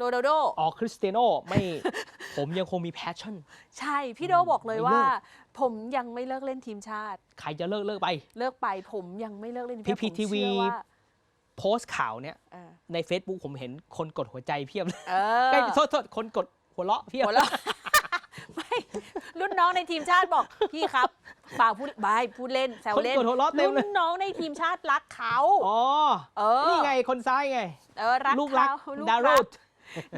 โรนัลโดออกคริสเตียโนไม่ ผมยังคงมีแพชชั่น ใช่ พี่โดบอกเลยไม่ว่าเลิกผมยังไม่เลิกเล่นทีมชาติ ใครจะเลิกเลิกไป เลิกไปผมยังไม่เลิกเล่นทีมชาติผม PPTV เชื่อว่าโพสต์ข่าวเนี่ยเออใน Facebook ผมเห็นคนกดหัวใจเพียบเลยเออเอ้ยโทษโทษคนกดหัวเราะเพียบหัวเราะไม่รุ่นน้องในทีมชาติบอกพี่ครับเปล่าพูดบายพูดเล่นแซวคนเล่นกดหัวเราะเต็มเลยรุ่นน้องในทีมชาติรักเขาอ๋อเออนี่ไงคนซ้ายไงเออรักลูกรักเขาลูกดารัรูกด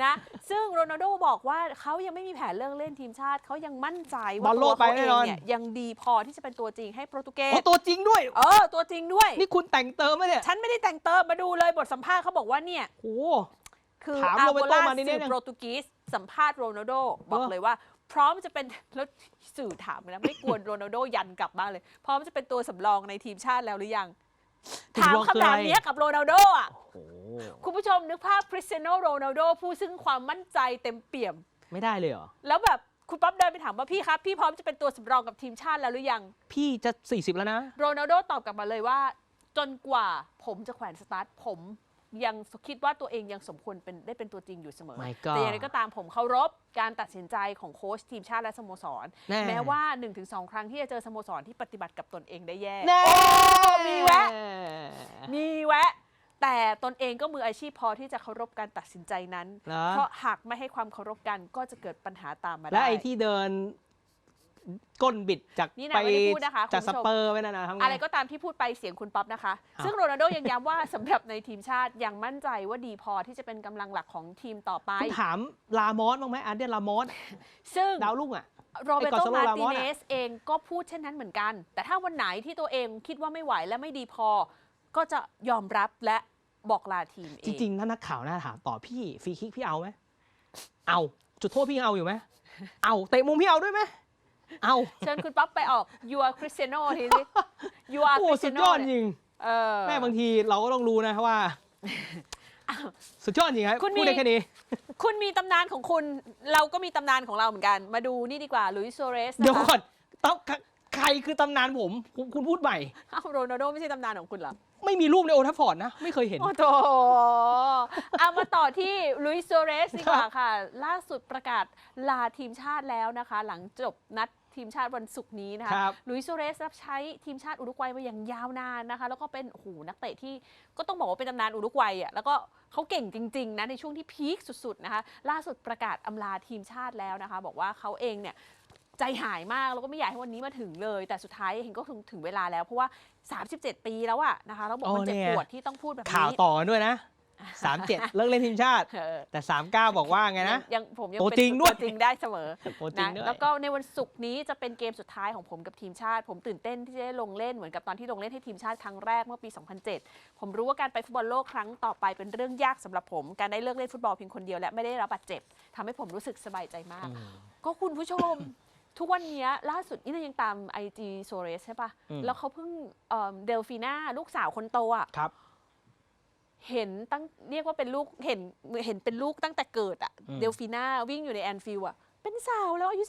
นะ ซึ่งโรนัลโดบอกว่าเขายังไม่มีแผนเลิกเล่นทีมชาติ เขายังมั่นใจบว่าอลโลตัวกไปเขาเอแน่งนอน เนี่ยยังดีพอที่จะเป็นตัวจริงให้โปรตุเกอ๋อสตัวจริงด้วย เออ ตัวจริงด้วย นี่คุณแต่งเติมไหมเนี่ยฉันไม่ได้แต่งเติมมาดูเลยบทสัมภาษณ์เขาบอกว่าเนี่ย โอ้ คือถามอาโรโบเบโต้ลามานิดนึสื่งอโปรตุเกสสัมภาษณ์โรนัลโดบอกเออ เลยว่า พร้อมจะเป็นแล้วสื่อถามไปแล้วไม่กวนโรนัลโดยันกลับบ้านเลย พร้อมจะเป็นตัวสำรองในทีมชาติแล้วหรือยัง ถามคำถามเนี้ยกับโรนัลโดอะ โห คุณผู้ชมนึกภาพคริสเตียโนโรนัลโดผู้ซึ่งความมั่นใจเต็มเปี่ยม ไม่ได้เลยเหรอ แล้วแบบคุณป๊อปเดินไปถามว่าพี่ครับ พี่พร้อมจะเป็นตัวสำรองกับทีมชาติแล้วหรือยัง พี่จะ 40 แล้วนะ โรนัลโดตอบกลับมาเลยว่า จนกว่าผมจะแขวนสตาร์ทผมยังคิดว่าตัวเองยังสมควรเป็นได้เป็นตัวจริงอยู่เสมอ My God แต่อย่างไรก็ตามผมเคารพการตัดสินใจของโค้ชทีมชาติและสโมสร แน่ แม้ว่า 1-2 ครั้งที่จะเจอสโมสรที่ปฏิบัติกับตนเองได้แย่แน่โอ้มีแวะ มีแวะ แต่ตนเองก็มืออาชีพพอที่จะเคารพการตัดสินใจนั้น เหรอ เพราะหากไม่ให้ความเคารพกันก็จะเกิดปัญหาตามมาและได้ ไอ้ที่เดินก้นบิดจากนี่นะไปไม่ได้พูดนะคะจากคุสณผู้ชม เปอร์ไปนั่นนะทำไงอะไรก็ตามที่พูดไปเสียงคุณป๊อปนะคะ อ้าว ซึ่งโรนัลโดยังย้ำว่า สำหรับในทีมชาติยังมั่นใจว่าดีพอที่จะเป็นกำลังหลักของทีมต่อไป คุณถามลามอสบ้างไหมอันเดียลามอสซึ่ง ดาวรุ่งอะ โรเบไอ้โตกอนซาโลมารามติอสเนอะ สเองก็พูดเช่นนั้นเหมือนกัน แต่ถ้าวันไหนที่ตัวเองคิดว่าไม่ไหวและไม่ดีพอ ก็จะยอมรับและ บอกลาทีมเองจริงๆถ้านักข่าวน่าถามต่อพี่ฟรีคิกพี่เอาไหมเอาจุดโทษพี่ยังเอาอยู่ไหมเอาเตะมุมพี่เอาด้วยไหมเอาเชิญคุณป๊อปไปออก you are Cristiano ทีนี้ you are โอ้สุด Cristiano ยอดจเนี่ยริงเออแม่บางทีเราก็ต้องรู้นะว่า สุดยอดจริงครับคุณมีพูดได้แค่นี้ คุณมีตำนานของคุณ เราก็มีตำนานของเราเหมือนกัน มาดูนี่ดีกว่าลุยส์โซเรสเดี๋ยวก่อนต้องใครคือตำนานผม คุณคุณพูดใหม่อ้าวโรนัลโดไม่ใช่ตำนานของคุณเหรอ ไม่มีรูปในโอทัฟฟอร์ดนะ ไม่เคยเห็น โอ้โถเอามาต่อที่ลุยส์โซเรสดีกว่าค่ะ ล่าสุดประกาศลาทีมชาติแล้วนะคะ หลังจบนัดทีมชาติวันศุกร์นี้นะคะครับลุยส์โซเรสรับใช้ทีมชาติอุรุกวัยมาอย่างยาวนานนะคะ แล้วก็เป็นโอ้โหนักเตะที่ก็ต้องบอกว่าเป็นตำนานอุรุกวัยอะแล้วก็เขาเก่งจริงๆนะในช่วงที่พีคสุดๆนะคะ ล่าสุดประกาศอำลาทีมชาติแล้วนะคะ บอกว่าเขาเองเนี่ย ใจหายมากแล้วก็ไม่อยากให้วันนี้มาถึงเลย แต่สุดท้ายเห็นก็ถึงถึงเวลาแล้ว เพราะว่า 37 ปีแล้วอะนะคะแล้วบอกมันโอ้เจ็บเนี่ยปวดที่ต้องพูดแบบข่าวนี้ต่อกันด้วยนะ 37 เลิกเล่นทีมชาติเออแต่ 39 บอกว่าไงนะยังยังผมยังตัวเป็นจริงด้วยตัวจริงได้เสมอตัวจริงนะด้วยแล้วก็ในวันศุกร์นี้จะเป็นเกมสุดท้ายของผมกับทีมชาติ ผมตื่นเต้นที่จะได้ลงเล่นเหมือนกับตอนที่ลงเล่นให้ทีมชาติครั้งแรกเมื่อปี 2007 ผมรู้ว่าการไปฟุตบอลโลกครั้งต่อไปเป็นเรื่องยากสำหรับผม การได้เลิกเล่นฟุตบอลเพียงคนเดียวและไม่ได้รับบาดเจ็บทำให้ผมรู้สึกสบายใจมากอืมก็คุณผู้ชม ทุกวันเนี้ยล่าสุดนี่เรายังตาม IG โซเรสใช่ปะอืม แล้วเขาเพิ่งเอิ่มเดลฟีน่าลูกสาวคนโตอะครับ เห็นตั้งเรียกว่าเป็นลูกเห็นเห็นเป็นลูกตั้งแต่เกิดอะอืม เดลฟีน่าวิ่งอยู่ในแอนฟิลด์อะเป็นสาวแล้วอายุ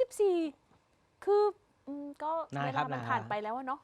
14 คืออืมก็นายเวครัลาบมันนายผ่านไปแล้วอะเนาะ